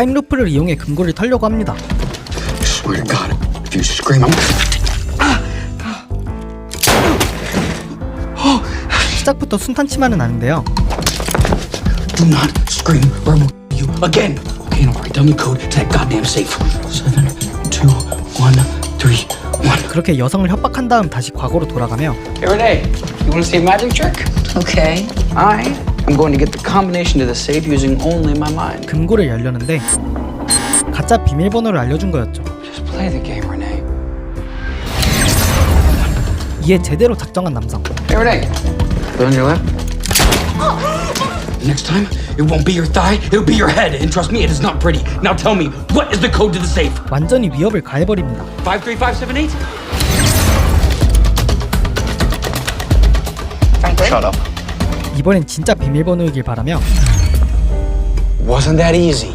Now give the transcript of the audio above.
타임루프를 이용해 금고를 털려고 합니다. Swear to God, if you scream, I'm. 시작부터 순탄치만은 않은데요. Do not scream or I will you again. Okay, now write down the code to that goddamn safe. Seven, two, one, three, one. 그렇게 여성을 협박한 다음 다시 과거로 돌아가며 Hey, Renee, you want to see a magic trick? Okay. I am going to get the combination to the safe using only my mind. 금고를 열려는데 가짜 비밀번호를 알려준 거였죠. Just play the game, Renee. 이에 제대로 작정한 남성. Hey, Renee, put on your lap. Next time, it won't be your thigh, it'll be your head. And trust me, it is not pretty. Now tell me, what is the code to the safe? 완전히 위협을 가해버립니다. 53578? Shut up. 이번엔 진짜 비밀번호이길 바라며 Wasn't that easy?